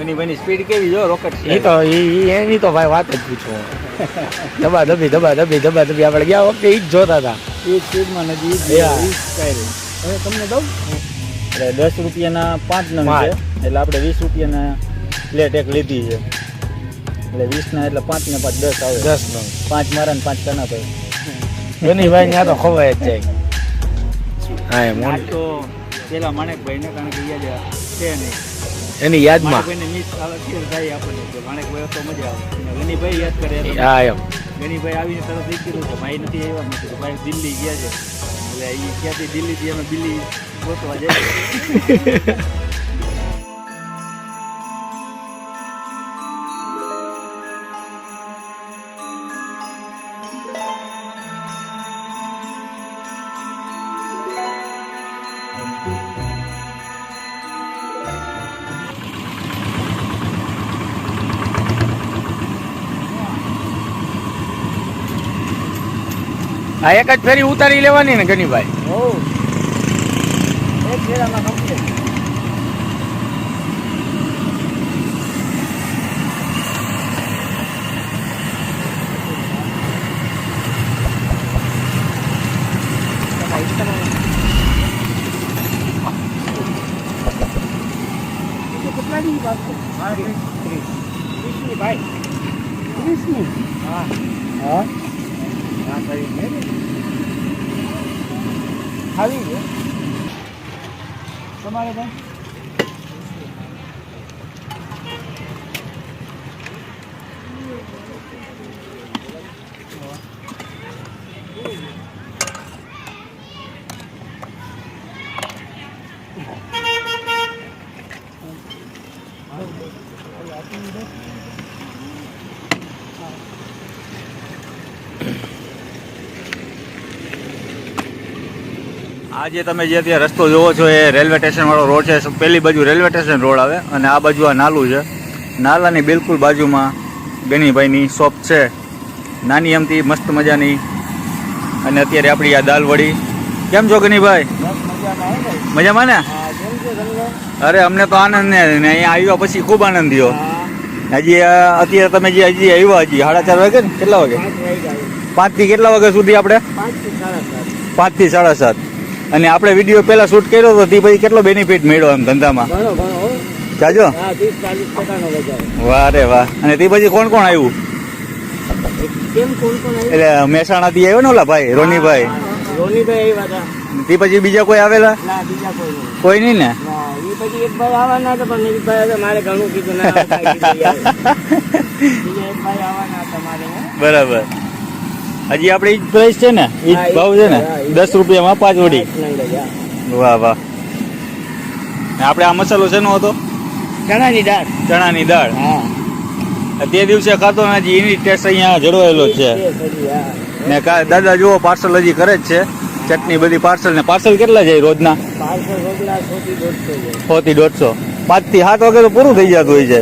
એની બની સ્પીડ કેવી જો રોકેટ એ તો એની તો ભાઈ વાત જ પૂછો. દબા દબી દબા દબી દબા દબી. આપણે ગયા વખતે એ જ જોતા હતા. એ સ્પીડમાં નથી. હવે તમને દઉં એટલે દસ રૂપિયાના પાંચ નંગ છે. એટલે આપણે વીસ રૂપિયાના પ્લેટ એક લીધી છે. એટલે વીસના એટલે પાંચ ને પાંચ દસ આવે. દસ નો પાંચ મારા ને પાંચ કના ભાઈ. એની ભાઈ ત્યાં તો ખવાય જ જાય. હા એમ તો પેલા માણેકભાઈ ને કારણ કે યાદ છે નહીં. એની યાદમાં. હા એમ. ગનીભાઈ આવીને તરત એ કીધું કે ભાઈ નથી આવ્યા. મેં કીધું ભાઈ દિલ્હી ગયા છે. એટલે એ ક્યાંથી દિલ્હીથી? અમે દિલ્હી ગોતવા જાય આ એક જ ફેરી ઉતારી લેવાની ને ગનીભાઈ. હો એક ફેરામાં કમ્પ્લીટ. હા. આવી ગયો તમારે ભાઈ આ જે તમે જે અત્યારે રસ્તો જોવો છો એ રેલવે સ્ટેશન વાળો રોડ છે. પેલી બાજુ રેલવે સ્ટેશન રોડ આવે? અને આ બાજુ આ નાલું છે. નાલાની બિલકુલ બાજુમાં ગનીભાઈની શોપ છે. નાની એમથી મસ્ત મજાની. અને અત્યારે આપણી આ દાલવડી. કેમ છો ગનીભાઈ? મજામાં ને? અરે અમને તો આનંદ ને. ને અહીંયા આવ્યા પછી ખૂબ આનંદ થયો. હજી અત્યારે તમે જે હજી આવ્યા હજી સાડા ચાર વાગે ને? કેટલા વાગે? પાંચથી કેટલા વાગ્યા સુધી આપણે? પાંચથી સાડા સાત. અને આપણે વીડિયો પહેલા શૂટ કર્યો તો તે પછી કેટલો બેનિફિટ મળ્યો એમ ધંધામાં? જાજો. વાહ રે વાહ. અને તે પછી કોણ કોણ આવ્યું એટલે મહેસાણા થી આવ્યો ને ઓલા ભાઈ રોનીભાઈ? રોનીભાઈ આવ્યા તે પછી બીજા કોઈ આવેલા? કોઈ નહીં. ને. બરાબર. હજી આપણે ઈ પ્રાઇસ છે ને ઈ જ ભાવ છે ને. દસ રૂપિયામાં પાંચ વડી. વાહ વાહ. ને આપણે આ મસાલો શેનો હતો? ચણાની દાળ. ચણાની દાળ. હા. તે દિવસે ખાતો ને હજી એની ટેસ્ટ અહીંયા જળવાયેલો જ છે. ને દાદા જુઓ પાર્સલ હજી કરે જ છે. ચટણી બધી પાર્સલ ને પાર્સલ કેટલા જાય રોજના. સો થી દોઢસો પાંચથી સાત વાગે તો પૂરું થઈ જતું હોય છે.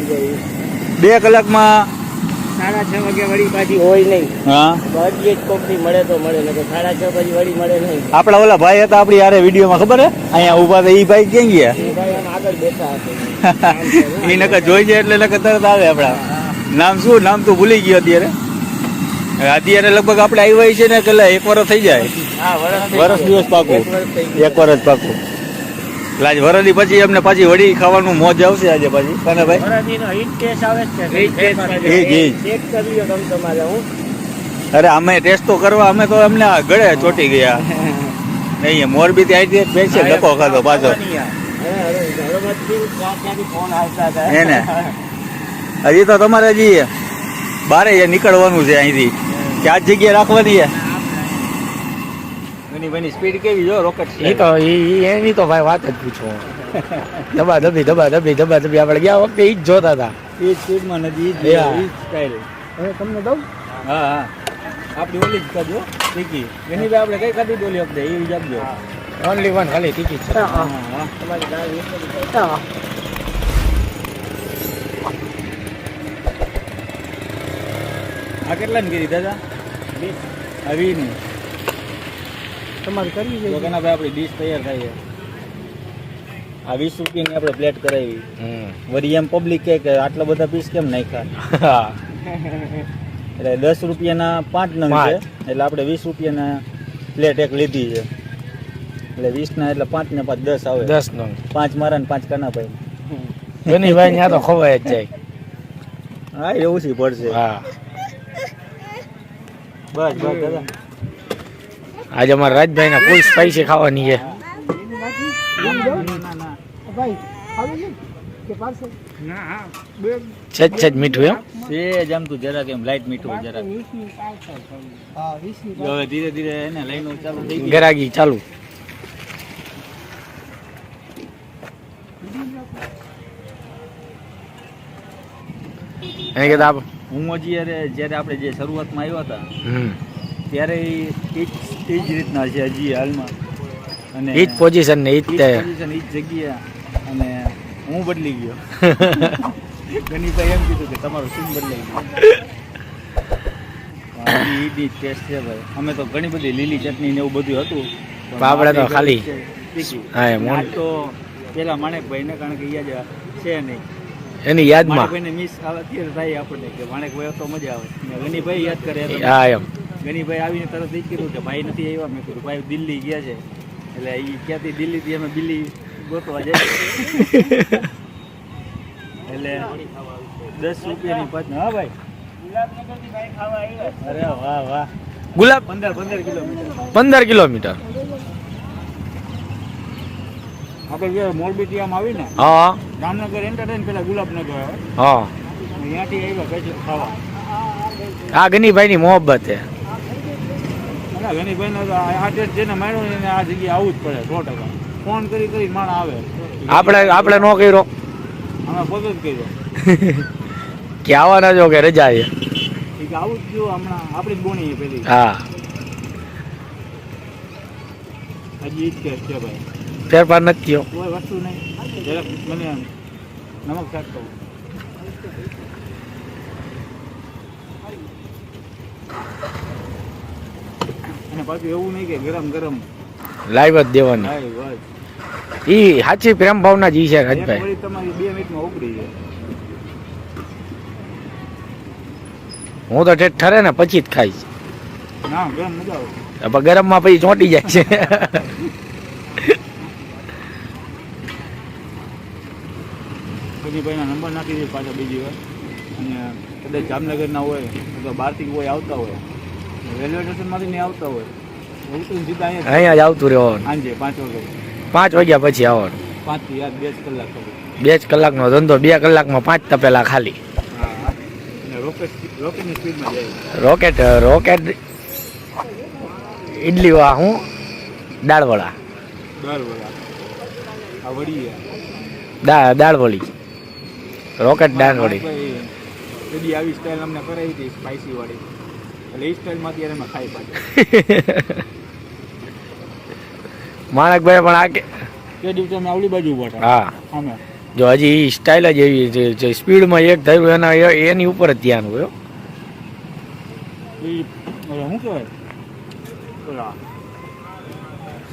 બે કલાકમાં સાડા છ વાગે વળી પાછી હોય નહીં. હા. બધી જ કોકની મળે તો મળે ને સાડા છ પછી વળી મળે નહીં. આપણા ઓલા ભાઈ હતા આપણી યારે વિડીયોમાં ખબર હે અહીંયા ઊભા હતા ઈ ભાઈ ક્યાં ગયા? એ ભાઈ આમ આગળ બેઠા હતા એ નકર જોઈ જાય એટલે નકર તરત આવે આપણા. નામ શું? નામ તો ભૂલી ગયો અત્યારે. અત્યારે લગભગ આપણે આવ્યા છે ને કેટલા એક વર્ષ થઈ જાય. વર્ષ. દિવસ પાકું. એક વરસ એક વર્ષ પાકું. આજ વરદી પછી અમને પાછી વડી ખાવાનું મોજ આવશે આજે પાછી કાને ભાઈ હિટ ટેસ્ટ આવે છે. Hit taste famous. Hit, hit. Check કરી લ્યો તમે તમારે હું અરે અમે ટેસ્ટ તો કરવા અમે તો અમને આ ગળે ચોટી ગયા નહીં મોરબી થી આવી બેસી ડકો ખાધો પાછો. હે ને? હજી તો તમારે હજી બારે નીકળવાનું છે અહીંથી ચાર જગ્યાએ રાખવાની છે એની બની. સ્પીડ કેવી જો રોકેટ એ તો એની તો ભાઈ વાત જ પૂછો. દબા દબી દબા દબી દબા દબી. આપણે ગયા વખતે એ જ જોતા હતા. એ સ્પીડમાં નથી. એ જ સ્ટાઇલ હવે તમને દઉં? હા હા. આપણી ઓલી જ કરજો ટીકી. એની ભાઈ આપણે કઈ કાઢી બોલી વખતે? એ જ આપજો. ઓનલી વન ખાલી ટીકી છે. હા હા. તમારી ગાડી. આ કેટલાની કરી દાદા? વીસ. આવી ની તમારે કરવી તો છે કેના ભાઈ આપણી ડીશ તૈયાર થાય છે. આ વીસ રૂપિયાની આપણે પ્લેટ કરાવી. વળી એમ પબ્લિક કે આટલા બધા પીસ કેમ નાખ્યા? એટલે દસ રૂપિયાના પાંચ નંગ છે. એટલે આપણે વીસ રૂપિયાના પ્લેટ એક લીધી છે. એટલે વીસના એટલે પાંચ ને પાંચ દસ આવે. દસ નંગ. પાંચ મારા ને પાંચ કાના ભાઈ ગનીભાઈ ત્યાં તો ખવાય જ જાય. હા એવું છે પડશે. હા. બસ બસ દાદા. આજે અમારા રાજભાઈ ના ફૂલ સ્પાઈસી ખાવાની છે. છેજ છેજ મીઠું એમ? સેજ આમ તું જરાક એમ લાઈટ મીઠું જરાક. હવે ધીરે ધીરે એને લાઈનો ચાલુ થઈ ગઈ ગરાગી ચાલુ. એને કહેતા આપ હું હજી યારે જ્યારે આપણે જે શરૂઆતમાં આવ્યા હતા હમ. ત્યારે એ જ રીતના છે હજી હાલમાં. અને એ જ પોઝિશન ને એ જ પોઝિશન એ જ જગ્યા. અને હું બદલી ગયો. ગનીભાઈ એમ કીધું કે તમારું સીન બદલાઈ ગયું. ઈ ઈ ટેસ્ટ છે ભાઈ. અમે તો ઘણી બધી લીલી ચટણી ને એવું બધું હતું. તો ખાલી. હા, તો પેલા માણેકભાઈ ને કારણ કે યાદ છે નહીં. એની યાદમાં? માણેકભાઈને મિસ અત્યારે થાય આપણને કે માણેકભાઈ તો મજા આવે. ને યાદ કરે હા એમ. ગનીભાઈ આવીને તરત એ જ કીધું કે ભાઈ નથી આવ્યા. મેં કીધું ભાઈ દિલ્હી ગયા છે. એટલે એ ક્યાંથી દિલ્હીથી અમે દિલ્હી ગોતવા જાય એટલે દસ રૂપિયાની પાંચ હા ભાઈ. અરે વાહ વાહ. ગુલાબ પંદર પંદર કિલોમીટર. પંદર કિલોમીટર. આપણે જે મોરબીથી આમ આવીને હા. જામનગર એન્ટર થઈને પેલા ગુલાબનગર. હા. ત્યાંથી આવ્યા પછી ખાવા. આ ગનીભાઈ ની મોહબ્બત છે. ના તો આ ટેસ્ટ જેને માર્યો એને આ જગ્યાએ આવવું જ પડે સો ટકા. ફોન કરી કરી માણ આવે. આપણે આપણે નો કર્યો. અમે પોતે જ કર્યો. કે આવવાના જો કે રજા એ કે આવું જ જો હમણાં. આપણી બોણી પેલી. હા. હજી જ ટેસ્ટ છે ભાઈ. ફેરફાર નથી થયો. કોઈ વસ્તુ નહીં. જરાક મને નમક ચાખતો અને પાછું એવું નહીં કે ગરમ ગરમ. લાઈવ જ દેવાની. ઈ સાચી પ્રેમ ભાવના જી છે રાજભાઈ. તમારી બે મિનિટમાં ઉકળી જાય. હું તો ઠેઠ ઠરે ને પછી જ ખાઈશ. ના ગરમ મજા આવે. ગરમ ગરમમાં પછી ચોંટી જાય છે. પછી ભાઈના નંબર નાખી દે પાછા બીજી વાર. અને કદાચ જામનગરના હોય તો બહારથી કોઈ આવતા હોય. રેલવે સ્ટેશનમાંથી નહીં આવતા હોય. અહીંયા જ આવતું રહેવાનું. સાંજે પાંચ વાગે. પાંચ વાગ્યા પછી આવવાનું. પાંચથી યાર બે જ કલાક બે જ કલાકનો ધંધો બે કલાકમાં પાંચ તપેલા ખાલી. રોકેટ રોકેટની રોકેટ રોકેટ ઇડલી વા હું? દાળવડા દર વડા. આ વડી દા દાળવડી રોકેટ દાળવડી કદી આવી સ્ટાઇલ અમને કરાવી હતી સ્પાઈસી વાળી. એટલે એ સ્ટાઇલમાં અત્યારે અમે ખાઈ પાછા. માણકભાઈ પણ આ કે તે દિવસે અમે આવડી બાજુ ઊભા હતા. હા. અમે. જો હજી સ્ટાઇલ જ એવી છે સ્પીડમાં એક ધર્યું એના એની ઉપર જ ધ્યાન હોય શું કહેવાય?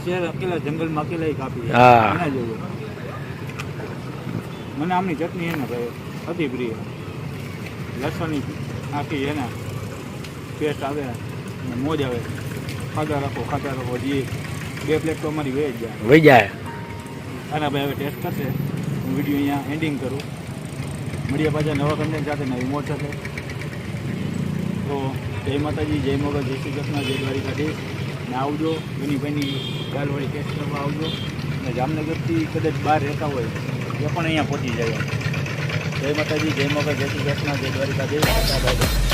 શેર અકેલા જંગલમાં અકેલા કાપી હા. એના જેવું. મને આમની ચટણી એને ભાઈ પ્રિય. લસણની આખી એને. પેસ્ટ આવે અને મોજ આવે. ખાતા રાખો ખાતા રાખો જે બે પ્લેટ તો અમારી વહી જાય. વહી જાય. આના ભાઈ હવે ટેસ્ટ કરશે. હું વીડિયો અહીંયા એન્ડિંગ કરું. મળીએ પાછા નવા કન્ટેન્ટ સાથે નવી મોજ સાથે. તો જય માતાજી જય મગર જય શ્રી કૃષ્ણ જય દ્વારિકાધીશ. ને આવજો ગનીભાઈની દાલવાળી ટેસ્ટ કરવા આવજો. અને જામનગરથી કદાચ બહાર રહેતા હોય એ પણ અહીંયા પહોંચી જાય. જય માતાજી જય મગર જય શ્રી કૃષ્ણ જય દ્વારિકાધીશ.